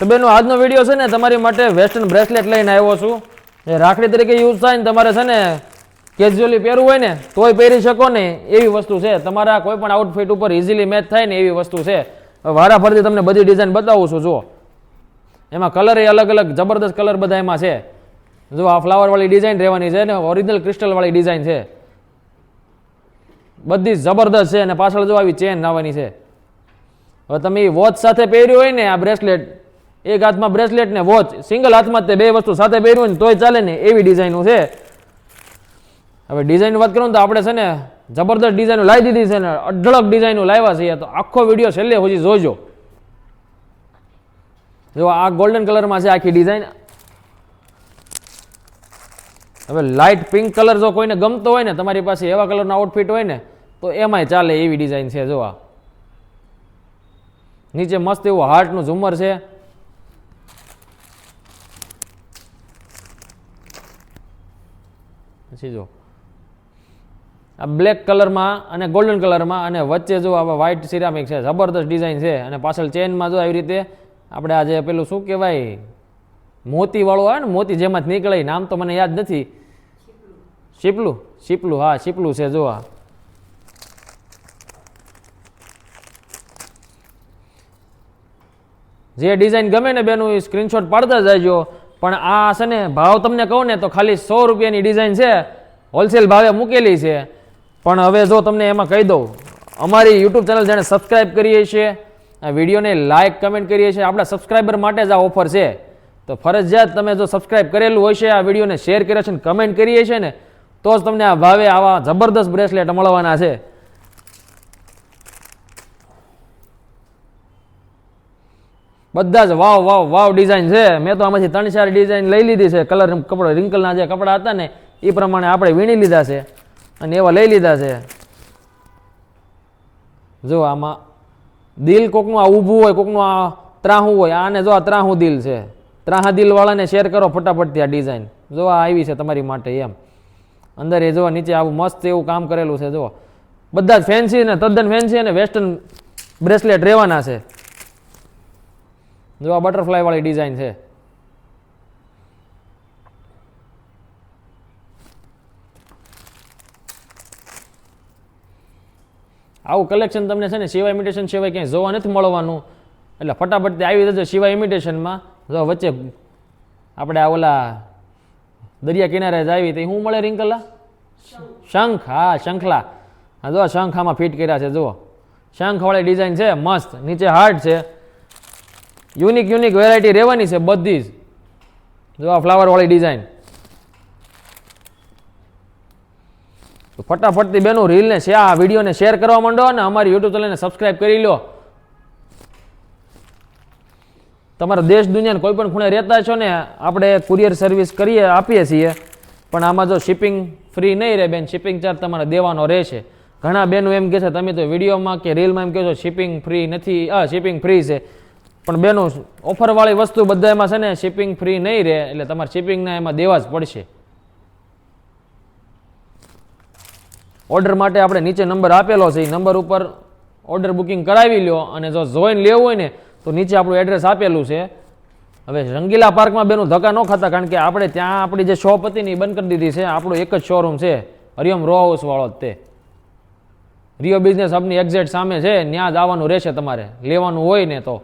તો બેનો, આજનો વીડિયો છે ને, તમારી માટે વેસ્ટર્ન બ્રેસલેટ લઈને આવ્યો છું. એ રાખડી તરીકે યુઝ થાય ને તમારે છે ને કેઝ્યુઅલી પહેરવું હોય ને, તોય પહેરી શકો ને, એવી વસ્તુ છે. તમારા કોઈ પણ આઉટફિટ ઉપર ઇઝીલી મેચ થાય ને, એવી વસ્તુ છે. હવે વારા તમને બધી ડિઝાઇન બતાવું છું, જુઓ. એમાં કલર એ અલગ અલગ, જબરદસ્ત કલર બધા એમાં છે. જો આ ફ્લાવરવાળી ડિઝાઇન રહેવાની છે ને ઓરિજિનલ ક્રિસ્ટલવાળી ડિઝાઇન છે. બધી જબરદસ્ત છે અને પાછળ જો આવી ચેન આવવાની છે. હવે તમે વોચ સાથે પહેર્યું હોય ને, આ બ્રેસલેટ એક હાથમાં બ્રેસલેટ ને વોચ સિંગલ હાથમાં તે બે વસ્તુ સાથે પહેર્યું ને તોય ચાલે ને, એવી ડિઝાઇનો છે. હવે ડિઝાઇન વાત કરું તો આપણે છે ને જબરદસ્ત ડિઝાઇનો લાવી દીધી છે ને, અઢળક ડિઝાઇનો લાવ્યા છે તો આખો વીડિયો છેલ્લે સુધી જોજો. જો આ ગોલ્ડન કલરમાં છે આખી ડિઝાઇન હવે લાઇટ પિંક કલર જો કોઈને ગમતો હોય ને, તમારી પાસે એવા કલરનો આઉટફિટ હોય ને, તો એમાંય ચાલે એવી ડિઝાઇન છે, જો આ. નીચે મસ્ત એવું હાર્ટનું ઝુમર છે. પછી જો આ બ્લેક કલરમાં અને ગોલ્ડન કલરમાં અને વચ્ચે જો આવા વ્હાઇટ સિરામિક છે, જબરદસ્ત ડિઝાઇન છે. અને પાછળ ચેનમાં જો આવી રીતે આપણે આજે પેલું શું કહેવાય? મોતીવાળો વાળું આવે ને, મોતી જેમાંથી નીકળે, નામ તો મને યાદ નથી. શીપલું. શીપલું, હા, શીપલું છે જો આ. જે ડિઝાઇન ગમે ને બેનું એ સ્ક્રીનશોટ પાડતા જજો. પણ આ છે ને, ભાવ તમને કહું ને, તો ખાલી સો રૂપિયાની ડિઝાઇન છે હોલસેલ ભાવે મૂકેલી છે. પણ હવે જો તમને એમાં કહી દઉં, અમારી યુટ્યુબ ચેનલ જેણે સબસ્ક્રાઇબ કરીએ છીએ, આ વિડીયોને લાઇક કમેન્ટ કરીએ છીએ. આપણા સબસ્ક્રાઇબર માટે જ આ ઓફર છે. તો ફરજિયાત તમે જો સબસ્ક્રાઇબ કરેલું હોય છે, આ વિડીયોને શેર કર્યો છે ને કમેન્ટ કરીએ છીએ ને, તો જ તમને આ ભાવે આવા જબરદસ્ત બ્રેસલેટ મળવાના છે. બધા જ વાવ વાવ વાવ ડિઝાઇન છે. મેં તો આમાંથી ત્રણ, ચાર ડિઝાઇન લઈ લીધી છે. કલર કપડા રિંકલના જે કપડાં હતા ને, એ પ્રમાણે આપણે વીણી લીધા છે. અને એવા લઈ લીધા છે. જો આમાં દિલ કોકનું આ ઊભું હોય, કોકનું આ ત્રાહું હોય, આને જો આ ત્રાહું દિલ છે. ત્રાહા દિલવાળાને શેર કરો ફટાફટથી આ ડિઝાઇન જો આ આવી છે તમારી માટે એમ. અંદર એ જો નીચે આવું મસ્ત એવું કામ કરેલું છે, જો. બધા જ ફેન્સી ને, તદ્દન ફેન્સી અને વેસ્ટર્ન બ્રેસલેટ રહેવાના છે. જો આ બટરફ્લાયવાળી ડિઝાઇન છે. આવું કલેક્શન તમને છે ને સિવાય ઇમિટેશન સિવાય ક્યાંય જોવા નથી મળવાનું. એટલે ફટાફટ આવી જજો સિવાય ઇમિટેશનમાં જો વચ્ચે આપણે આ ઓલા દરિયા કિનારે જ આવી તો શું મળે રિંકલા? શંખ. હા શંખલા. હા જો શંખ આમાં ફિટ કર્યા છે જુઓ. શંખવાળી ડિઝાઇન છે મસ્ત. નીચે હાર્ડ છે. યુનિક યુનિક વેરાયટી રહેવાની છે બધી જ. જો આ ફ્લાવર વાળી ડિઝાઇન તો ફટાફટથી બેનું રીલને શેર આ વિડીયોને શેર કરવા માંડો અને અમારી યુટ્યુબ ચેનલને સબસ્ક્રાઇબ કરી લો. તમારા દેશ દુનિયાને કોઈ પણ ખૂણે રહેતા છો ને, આપણે કુરિયર સર્વિસ કરીએ, આપીએ છીએ. પણ આમાં જો શિપિંગ ફ્રી નહીં રહે બેન શિપિંગ ચાર્જ તમારે દેવાનો રહેશે. ઘણા બેનો એમ કહે છે, તમે તો વિડીયોમાં કે રીલમાં એમ કહો છો શિપિંગ ફ્રી નથી. આ શિપિંગ ફ્રી છે. પણ બેનો ઓફરવાળી વસ્તુ બધા એમાં છે ને શિપિંગ ફ્રી નહીં રહે, એટલે તમારે શિપિંગના એમાં દેવા જ પડશે. ઓર્ડર માટે આપણે નીચે નંબર આપેલો છે એ નંબર ઉપર ઓર્ડર બુકિંગ કરાવી લો અને જો જોઈન લેવું હોય ને, તો નીચે આપણું એડ્રેસ આપેલું છે. હવે રંગીલા પાર્કમાં બેનું ધક્કા ન ખાતા, કારણ કે આપણે ત્યાં આપણી જે શોપ હતી ને એ બંધ કરી દીધી છે. આપણું એક જ શોરૂમ છે, હરિયમ રો હાઉસ વાળો જ તે. રિયો બિઝનેસ હબની એક્ઝેક્ટ સામે છે ત્યાં જ આવવાનું રહેશે તમારે. લેવાનું હોય ને તો.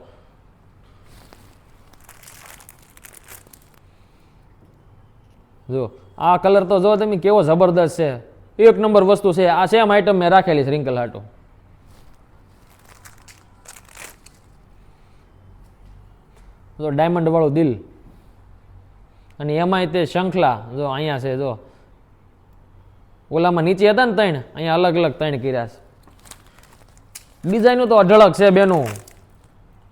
જો, આ કલર તો જો તમે કેવો જબરદસ્ત છે. એક નંબર વસ્તુ છે, આ સેમ આઈટમ મેં રાખેલી છે રિંકલ હાટો. જો ડાયમંડ વાળું દિલ. અને એમાંય તે શંખલા, જો, અહીંયા છે, જો. ઓલામાં નીચે હતા ને ત્રણ, અહીંયા અલગ અલગ ત્રણ કર્યા છે. ડિઝાઇનો તો અઢળક છે બેનું.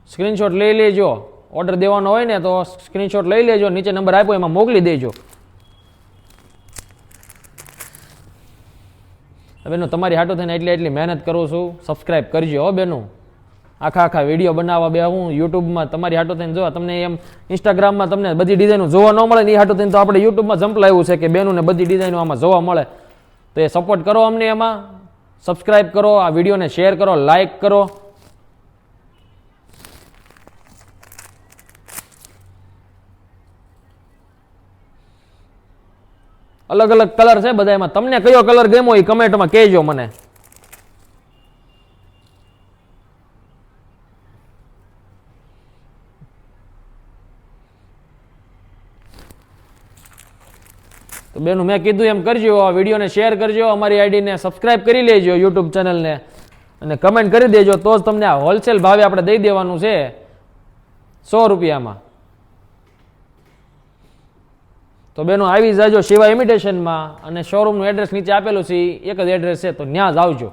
સ્ક્રીનશોટ લઈ લેજો. ઓર્ડર દેવાનો હોય ને તો સ્ક્રીનશોટ લઈ લેજો. નીચે નંબર આપ્યો, એમાં મોકલી દેજો. બેનો, તમારી હાટો થઈને એટલી એટલી મહેનત કરું છું. સબસ્ક્રાઇબ કરજો, હો, બેનું. આખા આખા વીડિયો બનાવવા બે, હું યુટ્યુબમાં તમારી હાટો થઈને જોવા, તમને એમ ઇન્સ્ટાગ્રામમાં તમને બધી ડિઝાઇનો જોવા ન મળે ને એ હાટો થઈને તો આપણે યુટ્યુબમાં જંપલાવ્યું છે કે બેનોને બધી ડિઝાઇનો આમાં જોવા મળે. તો એ સપોર્ટ કરો અમને એમાં. સબસ્ક્રાઇબ કરો, આ વિડીયોને શેર કરો લાઇક કરો. અલગ અલગ કલર છે બધા એમાં. તમને કયો કલર ગમ્યો એ કમેન્ટમાં કહેજો મને. તો બેનું મેં કીધું એમ કરજો, આ વિડીયોને શેર કરજો, અમારી આઈડીને સબસ્ક્રાઇબ કરી લેજો યુટ્યુબ ચેનલને અને કમેન્ટ કરી દેજો, તો જ તમને આ હોલસેલ ભાવે આપણે દઈ દેવાનું છે. સો રૂપિયામાં. તો બેનો, આવી જાજો શિવા ઇમિટેશનમાં અને શોરૂમનું એડ્રેસ નીચે આપેલું છે, એક જ એડ્રેસ છે, તો ત્યાં જ આવજો.